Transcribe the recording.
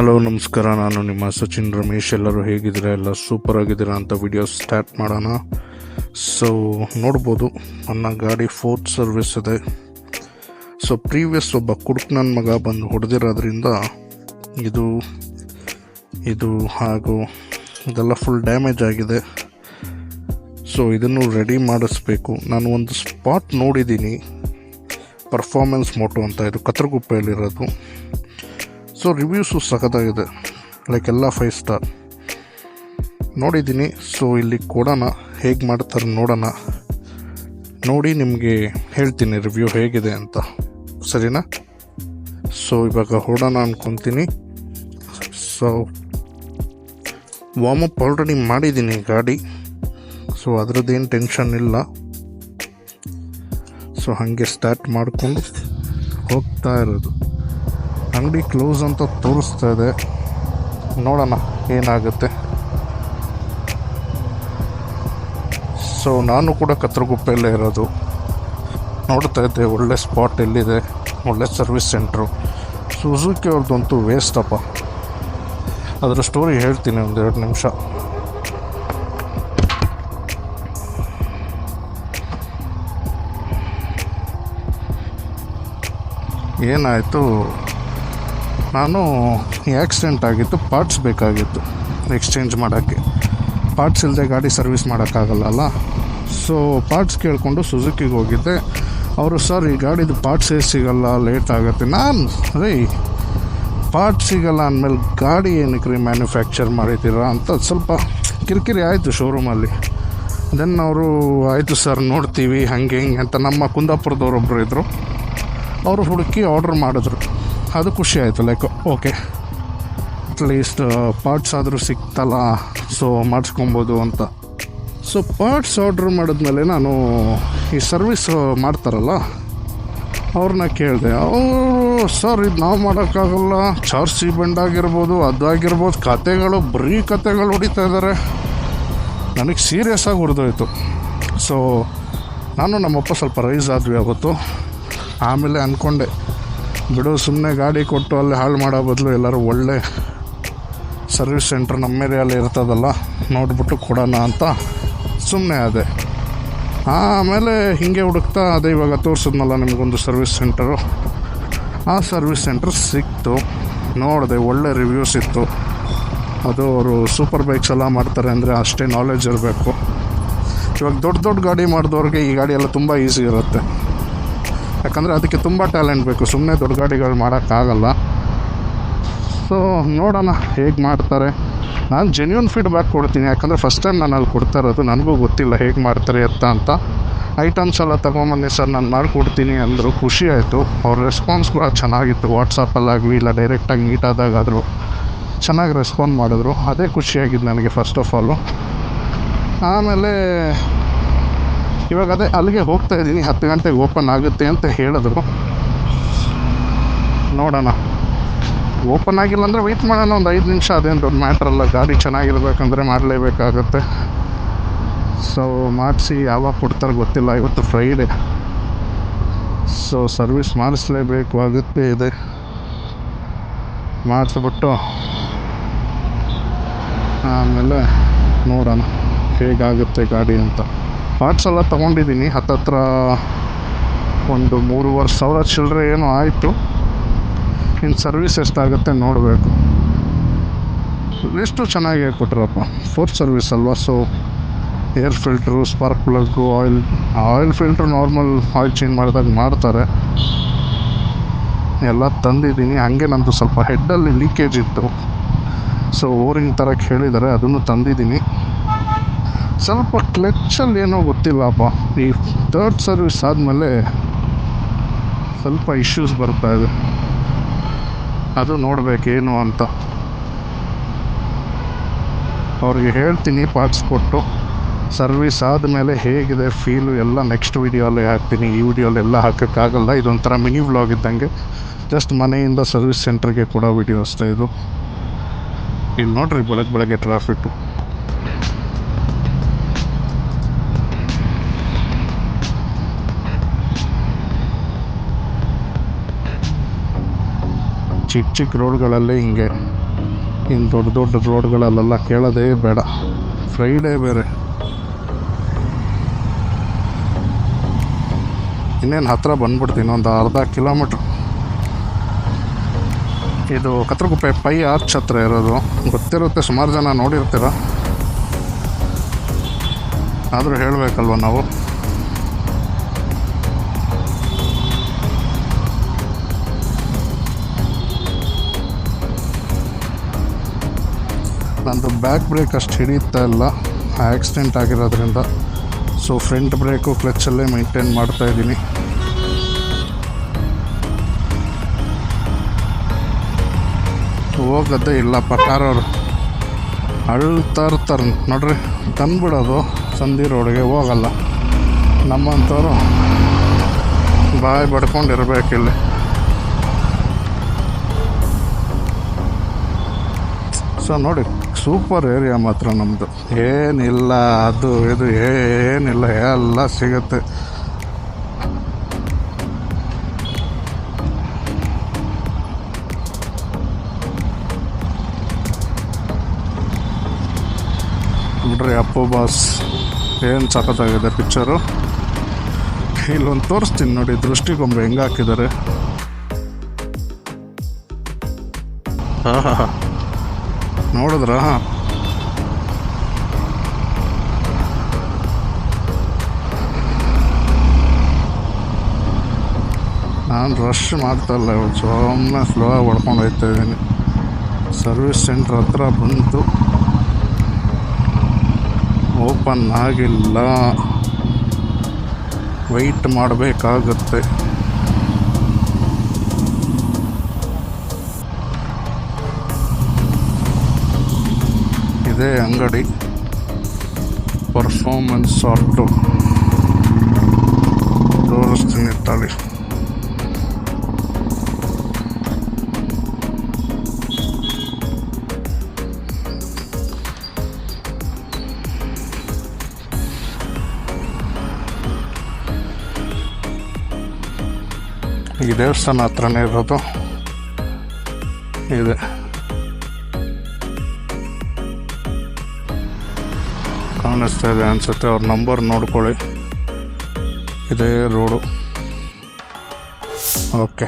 Hello, ನಮಸ್ಕಾರ. ನಾನು ನಿಮ್ಮ ಸಚಿನ್ ರಮೇಶ್. ಎಲ್ಲರೂ ಹೇಗಿದ್ದೀರಾ? ಎಲ್ಲ ಸೂಪರ್ ಆಗಿದ್ದೀರಾ ಅಂತ ವಿಡಿಯೋ ಸ್ಟಾರ್ಟ್ ಮಾಡೋಣ. ಸೊ ನೋಡ್ಬೋದು, ನನ್ನ ಗಾಡಿ ಫೋರ್ತ್ ಸರ್ವಿಸ್ ಇದೆ. ಸೊ ಪ್ರೀವಿಯಸ್ ಒಬ್ಬ ನನ್ನ ಮಗ ಬಂದು ಹೊಡೆದಿರೋದ್ರಿಂದ ಇದು ಇದು ಹಾಗೂ ಇದೆಲ್ಲ ಫುಲ್ ಡ್ಯಾಮೇಜ್ ಆಗಿದೆ. ಸೊ ಇದನ್ನು ರೆಡಿ ಮಾಡಿಸ್ಬೇಕು. ನಾನು ಒಂದು ಸ್ಪಾಟ್ ನೋಡಿದ್ದೀನಿ. ಪರ್ಫಾರ್ಮೆನ್ಸ್ ಮೋಟೋ ಅಂತ. ಇದು ಕತ್ರಗುಪ್ಪೆಯಲ್ಲಿರೋದು. ಸೊ ರಿವ್ಯೂಸು ಸಖತ್ತಾಗಿದೆ. ಲೈಕ್ ಎಲ್ಲ ಫೈವ್ ಸ್ಟಾರ್ ನೋಡಿದ್ದೀನಿ. ಸೊ ಇಲ್ಲಿ ಕೊಡೋಣ. ಹೇಗೆ ಮಾಡ್ತಾರೆ ನೋಡೋಣ. ನೋಡಿ ನಿಮಗೆ ಹೇಳ್ತೀನಿ ರಿವ್ಯೂ ಹೇಗಿದೆ ಅಂತ. ಸರಿನಾ? ಸೊ ಇವಾಗ ಹೊಡೋಣ ಅಂದ್ಕೊತೀನಿ ಸೊ ವಾಮಪ್ ಆಲ್ರೆಡಿ ಮಾಡಿದ್ದೀನಿ ಗಾಡಿ. ಸೊ ಅದರದ್ದೇನು ಟೆನ್ಷನ್ ಇಲ್ಲ. ಸೊ ಹಾಗೆ ಸ್ಟಾರ್ಟ್ ಮಾಡಿಕೊಂಡು ಹೋಗ್ತಾ ಇರೋದು. ಅಂಗಡಿ ಕ್ಲೋಸ್ ಅಂತ ತೋರಿಸ್ತಾ ಇದೆ. ನೋಡೋಣ, ಏನಾಗುತ್ತೆ. ಸೊ ನಾನು ಕೂಡ ಕತ್ರಗುಪ್ಪೆಯಲ್ಲೇ ಇರೋದು. ನೋಡ್ತಾ ಇದ್ದೆ, ಒಳ್ಳೆ ಸ್ಪಾಟ್ ಎಲ್ಲಿದೆ. ಒಳ್ಳೆ ಸರ್ವಿಸ್ ಸೆಂಟ್ರು ಸುಜುಕಿ ಅವ್ರದ್ದಂತೂ ವೇಸ್ಟಪ್ಪ ಅದರ ಸ್ಟೋರಿ ಹೇಳ್ತೀನಿ ಒಂದು ಎರಡು ನಿಮಿಷ. ಏನಾಯಿತು? ನಾನು ಆ್ಯಕ್ಸಿಡೆಂಟ್ ಆಗಿತ್ತು ಪಾರ್ಟ್ಸ್ ಬೇಕಾಗಿತ್ತು ಎಕ್ಸ್ಚೇಂಜ್ ಮಾಡೋಕ್ಕೆ. ಪಾರ್ಟ್ಸ್ ಇಲ್ಲದೆ ಗಾಡಿ ಸರ್ವಿಸ್ ಮಾಡೋಕ್ಕಾಗಲ್ಲ ಸೊ ಪಾರ್ಟ್ಸ್ ಕೇಳಿಕೊಂಡು ಸುಜುಕಿಗೆ ಹೋಗಿದ್ದೆ. ಅವರು, ಸರ್, ಈ ಗಾಡಿದು ಪಾರ್ಟ್ಸೇ ಸಿಗಲ್ಲ ಲೇಟ್ ಆಗುತ್ತೆ. ನಾನು ರೀ ಪಾರ್ಟ್ಸ್ ಸಿಗಲ್ಲ ಅಂದಮೇಲೆ ಗಾಡಿ ಏನಕ್ಕೆ ರೀ ಮ್ಯಾನುಫ್ಯಾಕ್ಚರ್ ಮಾಡಿದ್ದೀರಾ? ಅಂತ ಸ್ವಲ್ಪ ಕಿರಿಕಿರಿ ಆಯಿತು ಶೋರೂಮಲ್ಲಿ ದೆನ್ ಅವರು, ಆಯಿತು ಸರ್ ನೋಡ್ತೀವಿ, ಹಂಗೆ ಹಿಂಗೆ ಅಂತ. ನಮ್ಮ ಕುಂದಾಪುರದವರೊಬ್ಬರು ಇದ್ದರು ಅವರು ಹುಡುಕಿ ಆರ್ಡ್ರ್ ಮಾಡಿದ್ರು. ಅದು ಖುಷಿ ಆಯಿತು ಲೈಕ್ ಓಕೆ ಅಟ್ಲೀಸ್ಟ್ ಪಾರ್ಟ್ಸ್ ಆದರೂ ಸಿಕ್ತಲ್ಲ ಸೊ ಮಾಡಿಸ್ಕೊಬೋದು ಅಂತ. ಸೊ ಪಾರ್ಟ್ಸ್ ಆರ್ಡ್ರ್ ಮಾಡಿದ್ಮೇಲೆ ನಾನು ಈ ಸರ್ವಿಸ್ ಮಾಡ್ತಾರಲ್ಲ, ಅವ್ರನ್ನ ಕೇಳಿದೆ ಅವರು ಸರ್ ಇದು ನಾವು ಮಾಡೋಕ್ಕಾಗಲ್ಲ. ಚಾರ್ಜಿ ಬೆಂಡ್ ಆಗಿರ್ಬೋದು ಅದಾಗಿರ್ಬೋದು ಕತೆಗಳು, ಬರೀ ಕತೆಗಳು ಹೊಡಿತಾ ಇದ್ದಾರೆ ನನಗೆ ಸೀರಿಯಸ್ ಆಗಿ ಹೊಡೆದೋಯ್ತು ಸೊ ನಾನು ನಮ್ಮಪ್ಪ ಸ್ವಲ್ಪ ರೈಸ್ ಆದ್ವಿ ಅವತ್ತು. ಆಮೇಲೆ ಅಂದ್ಕೊಂಡೆ ಬಿಡು ಸುಮ್ಮನೆ ಗಾಡಿ ಕೊಟ್ಟು ಅಲ್ಲಿ ಹಾಳು ಮಾಡೋ ಬದಲು ಎಲ್ಲರೂ ಒಳ್ಳೆ ಸರ್ವಿಸ್ ಸೆಂಟ್ರ್ ನಮ್ಮ ಏರಿಯಲ್ಲಿ ಇರ್ತದಲ್ಲ, ನೋಡ್ಬಿಟ್ಟು ಕೊಡೋಣ ಅಂತ ಸುಮ್ಮನೆ ಅದೇ ಆಮೇಲೆ ಹೀಗೆ ಹುಡುಕ್ತಾ ಅದೇ ಇವಾಗ ತೋರಿಸಿದ್ನಲ್ಲ ನಿಮಗೊಂದು ಸರ್ವಿಸ್ ಸೆಂಟರು. ಆ ಸರ್ವಿಸ್ ಸೆಂಟ್ರ್ ಸಿಕ್ತು, ನೋಡಿದೆ, ಒಳ್ಳೆ ರಿವ್ಯೂಸ್ ಇತ್ತು. ಅದು ಅವರು ಸೂಪರ್ ಬೈಕ್ಸ್ ಎಲ್ಲ ಮಾಡ್ತಾರೆ ಅಂದರೆ ಅಷ್ಟೇ ನಾಲೆಜ್ ಇರಬೇಕು. ಇವಾಗ ದೊಡ್ಡ ದೊಡ್ಡ ಗಾಡಿ ಮಾಡಿದವ್ರಿಗೆ ಈ ಗಾಡಿ ಎಲ್ಲ ತುಂಬ ಈಸಿ ಇರುತ್ತೆ. ಯಾಕಂದರೆ ಅದಕ್ಕೆ ತುಂಬ ಟ್ಯಾಲೆಂಟ್ ಬೇಕು. ಸುಮ್ಮನೆ ದೊಡ್ಡ ಗಾಡಿಗಳು ಮಾಡೋಕ್ಕಾಗಲ್ಲ. ಸೊ ನೋಡೋಣ ಹೇಗೆ ಮಾಡ್ತಾರೆ. ನಾನು ಜೆನ್ಯೂನ್ ಫೀಡ್ಬ್ಯಾಕ್ ಕೊಡ್ತೀನಿ. ಯಾಕಂದರೆ ಫಸ್ಟ್ ಟೈಮ್ ನಾನು ಅಲ್ಲಿ ಕೊಡ್ತಾ ಇರೋದು ನನಗೂ ಗೊತ್ತಿಲ್ಲ ಹೇಗೆ ಮಾಡ್ತಾರೆ ಎತ್ತ ಅಂತ. ಐಟಮ್ಸ್ ಎಲ್ಲ ತೊಗೊಂಬನ್ನಿ ಸರ್, ನಾನು ಮಾಡಿಕೊಡ್ತೀನಿ ಅಂದರು. ಖುಷಿ ಆಯಿತು. ಅವ್ರ ರೆಸ್ಪಾನ್ಸ್ ಕೂಡ ಚೆನ್ನಾಗಿತ್ತು. ವಾಟ್ಸಪ್ಪಲ್ಲಾಗಲಿ ಇಲ್ಲ ಡೈರೆಕ್ಟಾಗಿ ಮೀಟ್ ಆದಾಗಾದರೂ ಚೆನ್ನಾಗಿ ರೆಸ್ಪಾಂಡ್ ಮಾಡಿದ್ರು. ಅದೇ ಖುಷಿಯಾಗಿದ್ದು ನನಗೆ ಫಸ್ಟ್ ಆಫ್ ಆಲು ಆಮೇಲೆ ಇವಾಗ ಅದೇ ಅಲ್ಲಿಗೆ ಹೋಗ್ತಾ ಇದ್ದೀನಿ. ಹತ್ತು ಗಂಟೆಗೆ ಓಪನ್ ಆಗುತ್ತೆ ಅಂತ ಹೇಳಿದ್ರು. ನೋಡೋಣ. ಓಪನ್ ಆಗಿಲ್ಲ ಅಂದರೆ ವೆಯ್ಟ್ ಮಾಡೋಣ. ಒಂದು ಐದು ನಿಮಿಷ ಅದೇನು ದೊಡ್ಡ ಮ್ಯಾಟ್ರಲ್ಲ ಗಾಡಿ ಚೆನ್ನಾಗಿರ್ಬೇಕಂದ್ರೆ ಮಾಡಲೇಬೇಕಾಗತ್ತೆ. ಸೊ ಮಾಡಿಸಿ ಯಾವಾಗ ಕೊಡ್ತಾರೆ ಗೊತ್ತಿಲ್ಲ. ಇವತ್ತು ಫ್ರೈಡೇ ಸೊ ಸರ್ವಿಸ್ ಮಾಡಿಸ್ಲೇಬೇಕು. ಆಗುತ್ತೆ ಇದೆ. ಮಾಡಿಸ್ಬಿಟ್ಟು ಆಮೇಲೆ ನೋಡೋಣ. ಹೇಗಾಗುತ್ತೆ ಗಾಡಿ ಅಂತ. ಪಾರ್ಟ್ಸ್ ಎಲ್ಲ ತೊಗೊಂಡಿದ್ದೀನಿ. ಹತ್ತತ್ರ ಒಂದು ಮೂರುವರೆ ಸಾವಿರ ಚಿಲ್ಲರೆ ಏನೋ ಆಯಿತು. ಇನ್ನು ಸರ್ವಿಸ್ ಎಷ್ಟಾಗುತ್ತೆ ನೋಡಬೇಕು. ಎಷ್ಟು ಚೆನ್ನಾಗಿ ಕೊಟ್ಟರಪ್ಪ ಫೋರ್ತ್ ಸರ್ವಿಸ್ ಅಲ್ವಾ? So air filter spark plug oil oil filter normal oil change ಮಾಡಿದಾಗ ಮಾಡ್ತಾರೆ. ಎಲ್ಲ ತಂದಿದ್ದೀನಿ. ಹಾಗೆ ನಂದು ಸ್ವಲ್ಪ ಹೆಡ್ಡಲ್ಲಿ ಲೀಕೇಜ್ ಇತ್ತು. ಸೊ ಓರಿಂಗ್ ತರಕ್ಕೆ ಹೇಳಿದ್ದಾರೆ ಅದನ್ನು ತಂದಿದ್ದೀನಿ. ಸ್ವಲ್ಪ ಕ್ಲಚ್ಚಲ್ಲಿ ಏನೋ ಗೊತ್ತಿಲ್ಲಪ್ಪ ಈ ಥರ್ಡ್ ಸರ್ವಿಸ್ ಆದಮೇಲೆ ಸ್ವಲ್ಪ ಇಶ್ಯೂಸ್ ಬರ್ತಾ ಇದೆ. ಅದು ನೋಡಬೇಕೇನು ಅಂತ. ಅವ್ರಿಗೆ ಹೇಳ್ತೀನಿ ಪಾರ್ಟ್ಸ್ ಕೊಟ್ಟು. ಸರ್ವಿಸ್ ಆದಮೇಲೆ ಹೇಗಿದೆ ಫೀಲು ಎಲ್ಲ ನೆಕ್ಸ್ಟ್ ವೀಡಿಯೋಲ್ಲೇ ಹಾಕ್ತೀನಿ. ಈ ವಿಡಿಯೋಲೆಲ್ಲ ಹಾಕೋಕ್ಕಾಗಲ್ಲ. ಇದೊಂಥರ ಮಿನಿ ವ್ಲಾಗ್ ಇದ್ದಂಗೆ. ಜಸ್ಟ್ ಮನೆಯಿಂದ ಸರ್ವಿಸ್ ಸೆಂಟ್ರಿಗೆ ಕೊಡೋ ಅಷ್ಟೇ ಇದು. ಇಲ್ಲಿ ನೋಡ್ರಿ ಬೆಳಗ್ಗೆ ಬೆಳಗ್ಗೆ ಟ್ರಾಫಿಕ್ಕು ಚಿಕ್ಕ ಚಿಕ್ಕ ರೋಡ್ಗಳಲ್ಲೇ ಹಿಂಗೆ ಇನ್ನು ದೊಡ್ಡ ದೊಡ್ಡ ರೋಡ್ಗಳಲ್ಲೆಲ್ಲ ಕೇಳೋದೇ ಬೇಡ. ಫ್ರೈಡೇ ಬೇರೆ. ಇನ್ನೇನು ಹತ್ತಿರ ಬಂದ್ಬಿಡ್ತೀನಿ ಒಂದು ಅರ್ಧ ಕಿಲೋಮೀಟ್ರ್ ಇದು ಕತ್ರಗುಪ್ಪೆ ಪೈ ಆರ್ಚ್ ಹತ್ರ ಇರೋದು. ಗೊತ್ತಿರುತ್ತೆ, ಸುಮಾರು ಜನ ನೋಡಿರ್ತೀರ. ಆದರೂ ಹೇಳಬೇಕಲ್ವ ನಾವು? ನಂದು ಬ್ಯಾಕ್ ಬ್ರೇಕ್ ಅಷ್ಟು ಹಿಡಿಯುತ್ತಾ ಇಲ್ಲ. ಆ್ಯಕ್ಸಿಡೆಂಟ್ ಆಗಿರೋದ್ರಿಂದ. ಸೊ ಫ್ರಂಟ್ ಬ್ರೇಕು ಕ್ಲಚ್ಚಲ್ಲೇ ಮೇಂಟೈನ್ ಮಾಡ್ತಾ ಇದ್ದೀನಿ. ಹೋಗೋದೇ ಇಲ್ಲ ಪಟಾರವ್ರು ಅಳ್ತಾ ಇರ್ತಾರೆ. ನೋಡ್ರಿ, ತಂದುಬಿಡೋದು ಸಂಧಿ ರೋಡ್ಗೆ ಹೋಗಲ್ಲ. ನಮ್ಮಂಥವ್ರು ಬಾಯಿ ಬಡ್ಕೊಂಡಿರ್ಬೇಕಿಲ್ಲಿ. ಸೊ ನೋಡಿ ಸೂಪರ್ ಏರಿಯಾ ಮಾತ್ರ ನಮ್ಮದು ಏನಿಲ್ಲ, ಅದು ಇದು ಏನಿಲ್ಲ, ಎಲ್ಲ ಸಿಗುತ್ತೆ. ನೋಡ್ರಿ ಅಪ್ಪು ಬಾಸ್ ಏನು ಸಖತ್ತಾಗಿದೆ ಪಿಕ್ಚರು ಇಲ್ಲೊಂದು ತೋರಿಸ್ತೀನಿ ನೋಡಿ, ದೃಷ್ಟಿಗೊಂಬೆ ಹೆಂಗೆ ಹಾಕಿದ್ದಾರೆ. ಆಹಾ ನೋಡಿದ್ರ? ನಾನು ರಶ್ ಮಾಡ್ತಾ ಇಲ್ಲ ಇವತ್ತು. ಸುಮ್ಮನೆ ಸ್ಲೋ ಆಗಿ ಹೊಡ್ಕೊಂಡು ಹೋಗ್ತಾ ಇದ್ದೀನಿ. ಸರ್ವಿಸ್ ಸೆಂಟ್ರ್ ಹತ್ರ ಬಂತು. ಓಪನ್ ಆಗಿಲ್ಲ. ವೆಯ್ಟ್ ಮಾಡಬೇಕಾಗುತ್ತೆ. ಇದೇ ಅಂಗಡಿ. ಪರ್ಫಾರ್ಮೆನ್ಸ್ ಆಟೋ ತೋರಿಸ್ತೀನಿ ತಾಳಿ. ಈ ದೇವಸ್ಥಾನ ಹತ್ರನೇ ಇರೋದು. ಇದೆ. ಕಾಣಿಸ್ತಾ ಇದೆ ಅನಿಸುತ್ತೆ. ಅವ್ರ ನಂಬರ್ ನೋಡ್ಕೊಳ್ಳಿ. ಇದೇ ರೋಡು ಓಕೆ